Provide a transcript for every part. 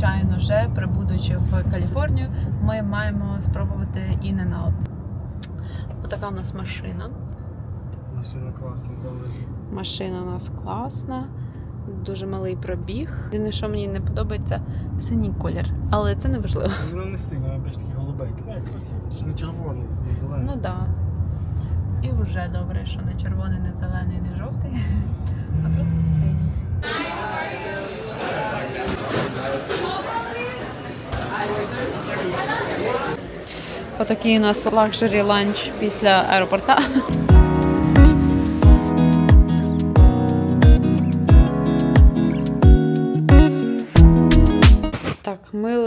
звичайно, прибудучи в Каліфорнію, ми маємо спробувати In-N-Out. Отака у нас машина. Машина класна, добре. Машина у нас класна, дуже малий пробіг. Єдине, що мені не подобається, синій колір. Але це не важливо. Воно не сильно, вона більш такі голубенькі. Ну, як красиво. Це ж не червоний, не зелений. Ну так. Да. І вже добре, що не червоний, не зелений, не жовтий, а просто синій. Отакий у нас лакжері ланч після аеропорта.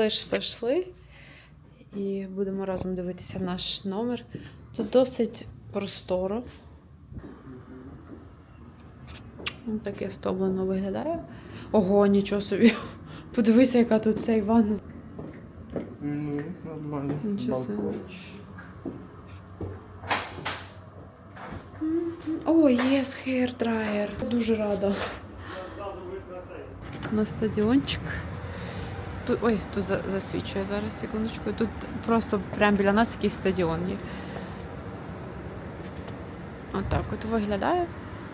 Ми лише зайшли і будемо разом дивитися наш номер. Тут досить просторо. Ось таке стоблено виглядає. Ого, нічого собі. Подивися, яка тут цей ванна. Ну, нормально. Балкон. О, єс, хейр драйер. Дуже рада. На стадіончик. Тут, ой, тут засвічує зараз, секундочку. Тут просто прямо біля нас якийсь стадіон є. Отак от виглядає.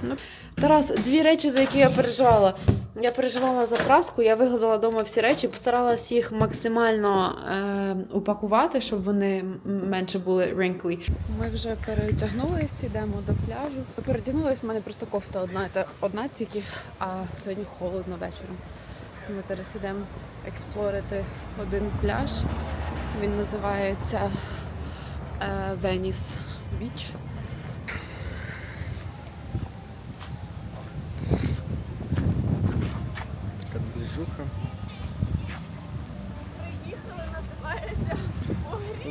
Ну. Тарас, дві речі, за які я переживала. Я переживала за праску, я вигладала вдома всі речі, постаралась їх максимально е, упакувати, щоб вони менше були wrinkly. Ми вже перетягнулись, йдемо до пляжу. Передягнулись, в мене просто кофта одна, та одна тільки, а сьогодні холодно вечором. Ми зараз йдемо експлорити один пляж. Він називається Веніс Біч. Така движуха.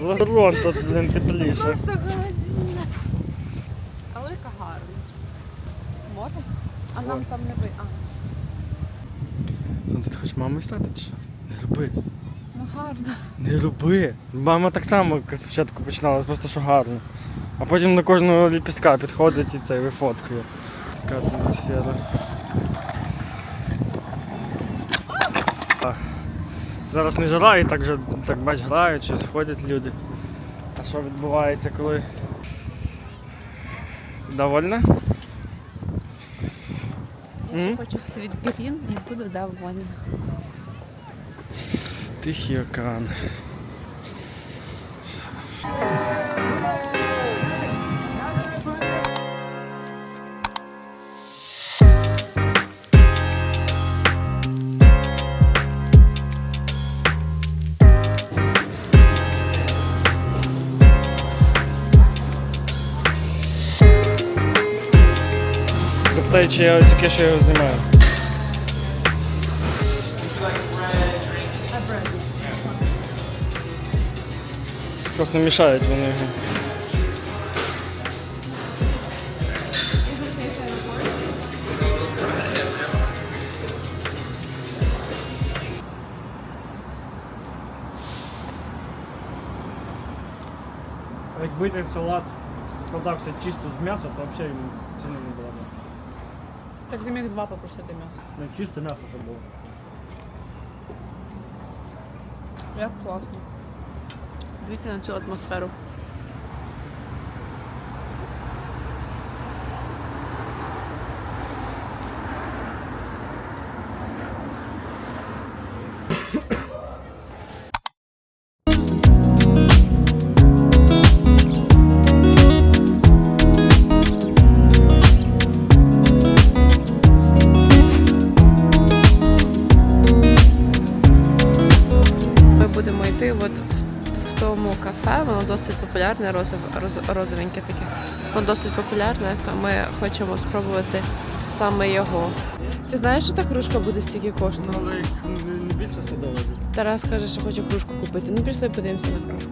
Лазерон тут, блин, тепліше. Просто голодіння. Але яка гарна. Море? А нам там не ви. А, Сонце, ти хочеш мамою стати чи що? Не роби. ну гарно. Не роби. Мама так само спочатку починала, просто що гарно. А потім на кожного ліпістка підходить і це вифоткує. Така атмосфера. Зараз не жара і так же так бач грають, щось ходять люди. А що відбувається, коли. Довольна? Ще хочу в світ Грін і буду довольна. Тихий океан. Запитай, чи я тільки що його знімаю. Просто мішають вони його. Якби цей салат складався чисто з м'яса, то взагалі ціни не було б. Так ти міг два попросити м'ясо. Ну, чисто м'ясо, щоб було. Як класно. Дивіться на цю атмосферу. вічне розов, роз, розовеньке таке. Воно досить популярне, то ми хочемо спробувати саме його. Ти знаєш, що та кружка буде стільки коштувати? Не більше 100 доларів. Тарас каже, що хоче кружку купити. Ну пішли подивимося на кружку.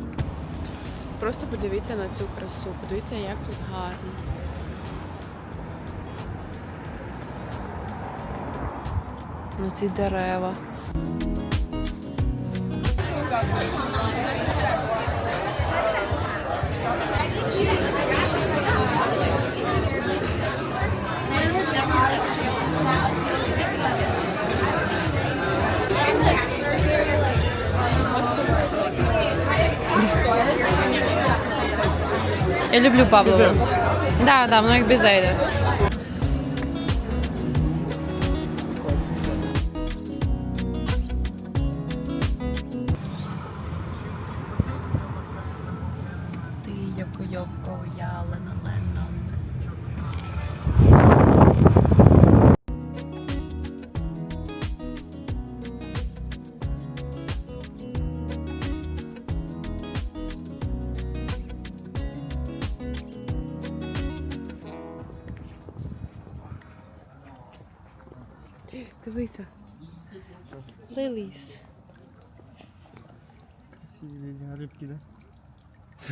Просто подивіться на цю красу, подивіться, як тут гарно. На ці дерева. Я люблю Павлова. Да, да, многих без бізе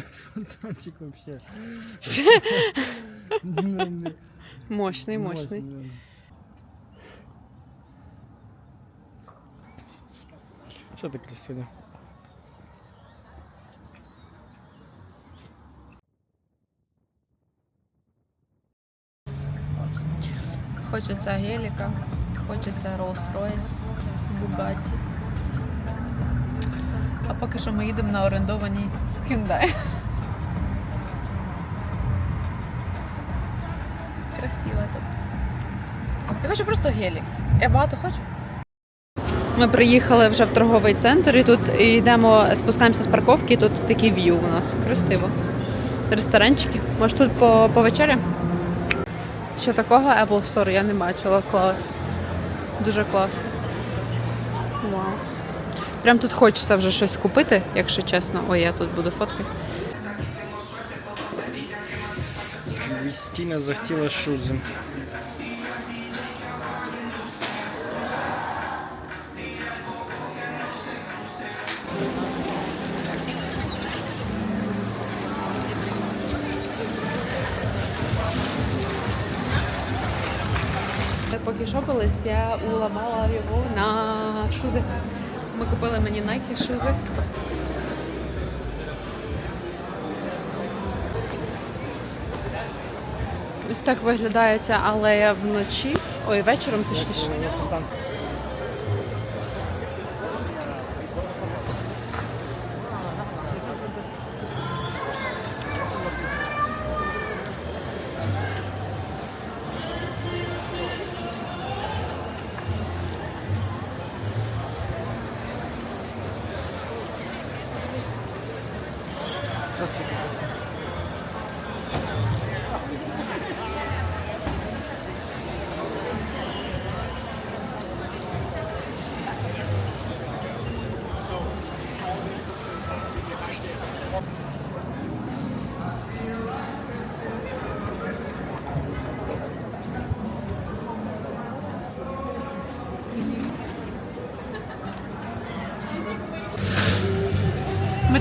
Фонтанчик вообще. Мощний, мощний. Що ти красиво? Хочеться геліка, хочеться Rolls-Royce, Bugatti. А поки що ми їдемо на орендованій Hyundai. Красиво тут. Я хочу просто гелік. Я багато хочу. Ми приїхали вже в торговий центр і тут йдемо, спускаємося з парковки, і тут такий в'ю у нас. Красиво. Ресторанчики. Може тут по, вечері? Ще такого Apple Store я не бачила. Клас. Дуже класно. Вау. Прям тут хочеться вже щось купити, якщо чесно. Ой, я тут буду фоткати. Вістіна захотіла шузи. Поки шопились, я уламала його на шузи. Ми купили мені Nike шузи. Ось так виглядає ця алея вночі. Ой, вечором точніше.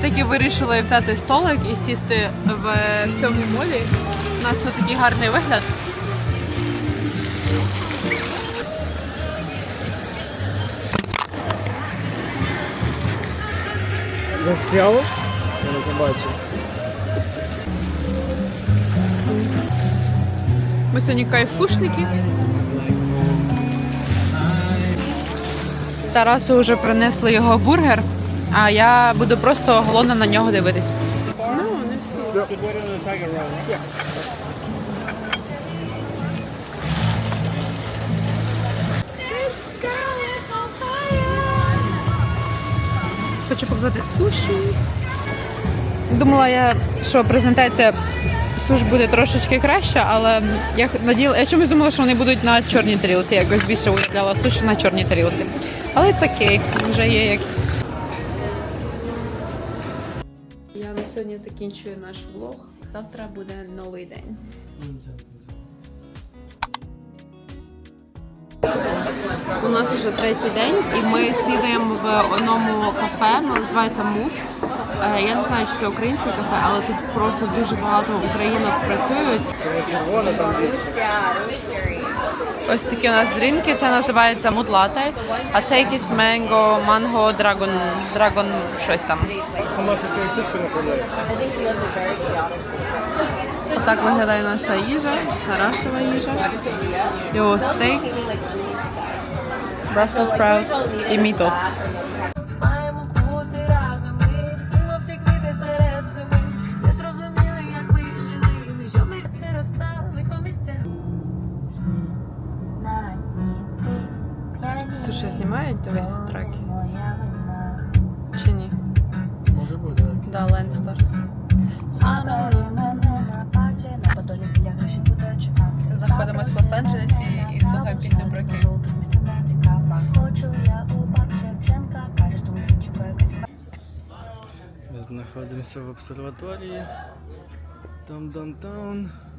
Таки вирішили взяти столик і сісти в цьому молі. У нас ось такий гарний вигляд. Застряло? Я не побачив. Ми сьогодні кайфушники. Тарасу вже принесли його бургер, а я буду просто голодна на нього дивитись. Хочу показати суші. Думала я, що презентація суш буде трошечки краща, але я наділа, я чомусь думала, що вони будуть на чорній тарілці. Якось більше уявляла суші на чорній тарілці. Але це кейк, вже є як. Сьогодні закінчую наш влог. Завтра буде новий день. У нас вже третій день, і ми снідаємо в одному кафе, воно називається Мут. Е, Я не знаю, чи це українське кафе, але тут просто дуже багато українок працюють. Червоне там більше. Ось такі у нас дрінки, це називається мудлате, а це якийсь менго, манго, драгон, драгон, щось там. Отак виглядає наша їжа, Тарасова їжа. Його стейк, Brussels sprouts і мій Тут знімають дивись треки? Чи ні? Може бути. Да, Ленстер. Забери мене на паті, на подолі біля гроші буде чекати. Знаходимось в Лос-Анджелесі і слухаємо пісню про Київ. Золотих не цікава. Хочу я у парк Шевченка, кажеш, тому підшукаю якась Ми знаходимося в обсерваторії. Там даунтаун. Де там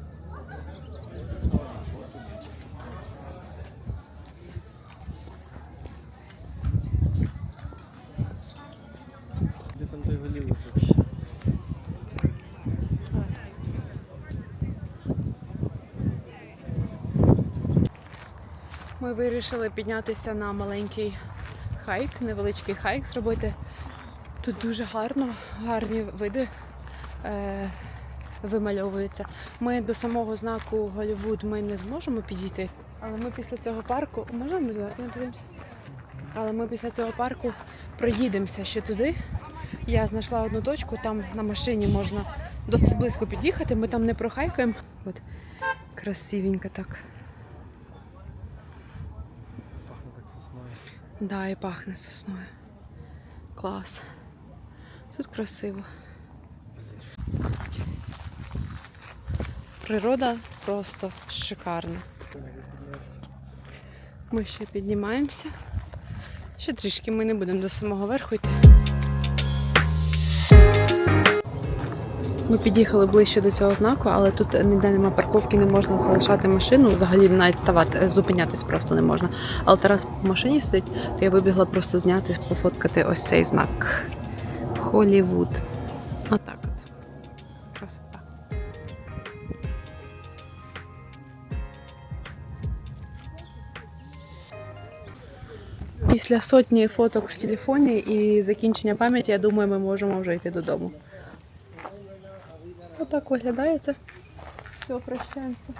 Ми вирішили піднятися на маленький хайк, невеличкий хайк зробити. Тут дуже гарно, гарні види е, вимальовуються. Ми до самого знаку Голлівуд ми не зможемо підійти, але ми після цього парку можемо? Але ми після цього парку проїдемося ще туди. Я знайшла одну точку, там на машині можна досить близько під'їхати. Ми там не прохайкаємо. От красивенько так. Пахне так сосною. Да, і пахне сосною. Клас. Тут красиво. Природа просто шикарна. Ми ще піднімаємося. Ще трішки ми не будемо до самого верху йти. Ми під'їхали ближче до цього знаку, але тут ніде нема парковки, не можна залишати машину. Взагалі навіть ставати, зупинятись просто не можна. Але Тарас в машині сидить, то я вибігла просто зняти, пофоткати ось цей знак. Холівуд. Отак от. Красота. Після сотні фоток в телефоні і закінчення пам'яті, я думаю, ми можемо вже йти додому. Отак виглядає це. Все, прощаємося.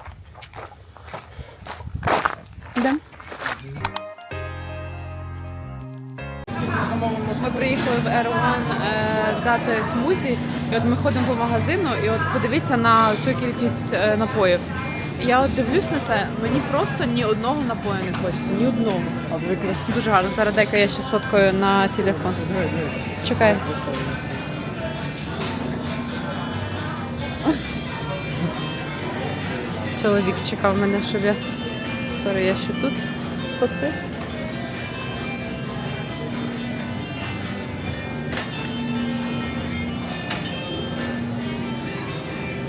Йдемо. Ми приїхали в Ереван е, взяти смузі, і от ми ходимо по магазину, і от подивіться на цю кількість е, напоїв. Я от дивлюсь на це, мені просто ні одного напою не хочеться, ні одного. А? Дуже гарно. Зараз дай-ка я ще сфоткаю на телефон. Чекай. Чоловік чекав мене, щоб я. Сорі, я ще тут сфоткаю.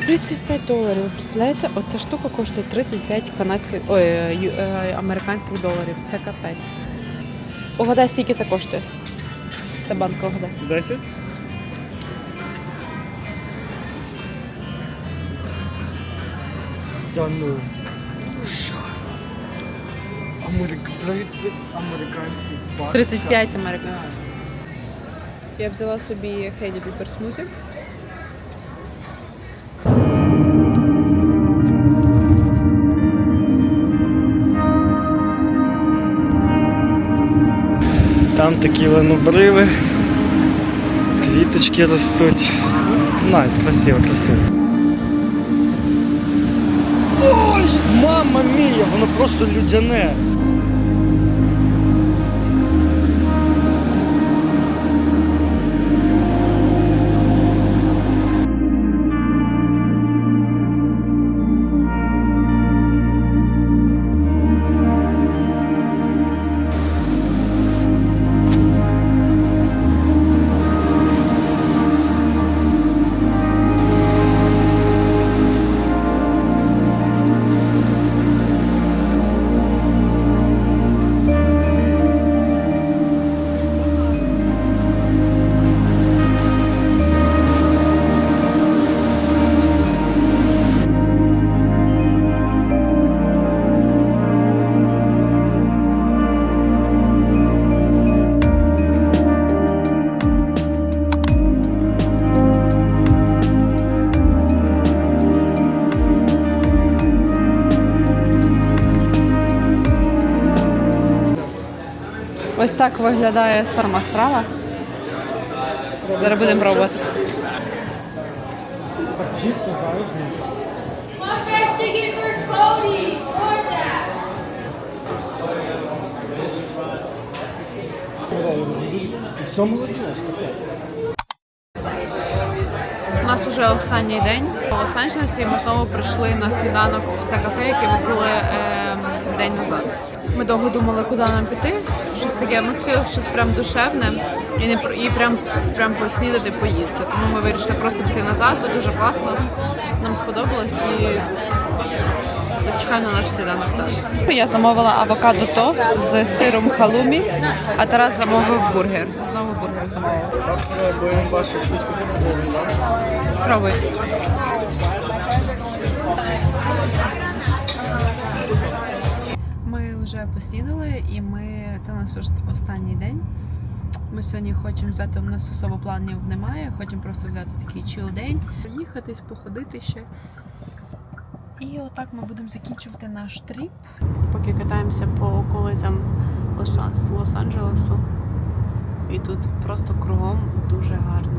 Тридцять п'ять доларів. Ви Представляєте, оця штука коштує 35 канадських ой, е, ю- е, американських доларів. Це капець. Угадай, скільки це коштує? Це банка угадай. Десять? Да ну. Ужас. Америк... 30 американських баксів. 35 американських. Я взяла собі Хейлі Бібер смузі. Там такі ланобриви, квіточки ростуть. Найс, красиво, красиво. Мама мія, воно просто людяне. Так виглядає сама страва. Зараз будемо пробувати. Так чисто, знаєш, that. І все молодіж, капець. У нас вже останній день в Лос-Анджелесі. і Ми знову прийшли на сніданок в це кафе, яке ми були е, день назад. Ми довго думали, куди нам піти. Щось таке. Ми хотіли щось прям душевне і не і прям прям поснідати, поїсти. Тому ми вирішили просто піти назад. Тут дуже класно. Нам сподобалось і чекаємо на наш сніданок зараз. Я замовила авокадо тост з сиром халумі, а Тарас замовив бургер. Знову бургер замовив. Пробуй. Вже поснідали і ми це наш ос- останній день. Ми сьогодні хочемо взяти, у нас особо планів немає, хочемо просто взяти такий чил день, поїхатись, походити ще. І отак ми будемо закінчувати наш тріп. Поки катаємося по околицям Лос-Анджелесу. І тут просто кругом дуже гарно.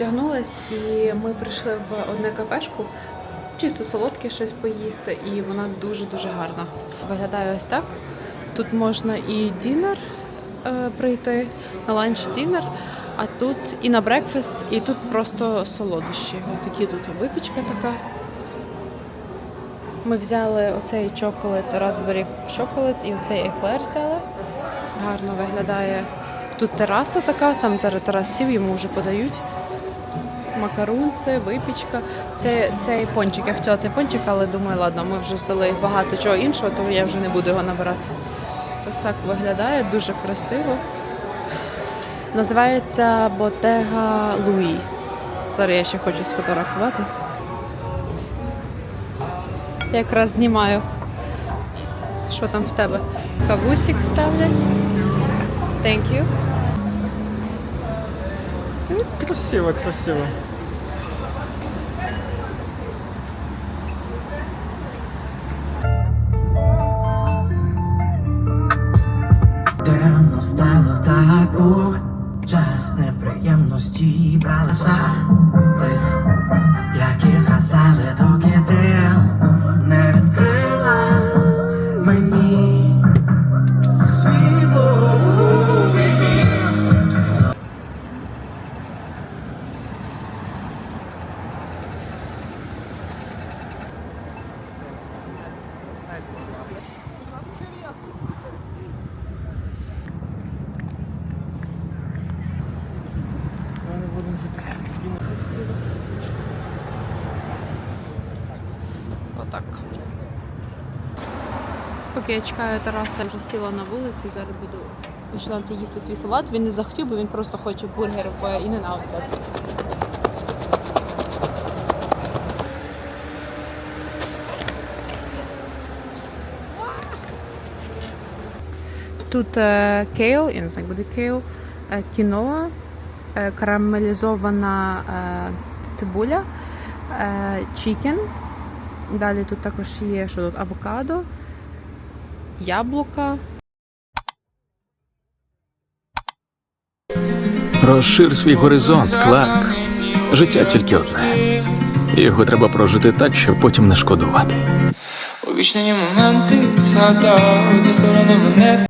Я і ми прийшли в одне кафешку. Чисто солодке щось поїсти, і вона дуже-дуже гарна. Виглядає ось так. Тут можна і дінер е, прийти на ланч дінер, а тут і на брекфест, і тут просто солодощі. Ось такі тут випічка така. Ми взяли оцей чоколад, Raspberry чоколад і оцей еклер взяли. Гарно виглядає. Тут тераса така, там зараз Тарас сів, йому вже подають. Макарунці, випічка. Це цей пончик. Я хотіла цей пончик, але думаю, ладно, ми вже взяли багато чого іншого, то я вже не буду його набирати. Ось так виглядає, дуже красиво. Називається Ботега Луї. Зараз я ще хочу сфотографувати. Якраз знімаю. Що там в тебе? Кавусик ставлять. Thank you. Ну, красиво, красиво. Поки я чекаю Тараса, я вже сіла на вулиці, зараз буду починати їсти свій салат. Він не захотів, бо він просто хоче бургер в In-N-Out взяти. Тут е, кейл, я не знаю, буде кейл, кіноа, е, карамелізована е, цибуля, чікен. Далі тут також є що тут авокадо, яблука. Розшир свій горизонт, Кларк. Життя тільки одне. Його треба прожити так, щоб потім не шкодувати. У вічні моменти згадав, одні сторони мене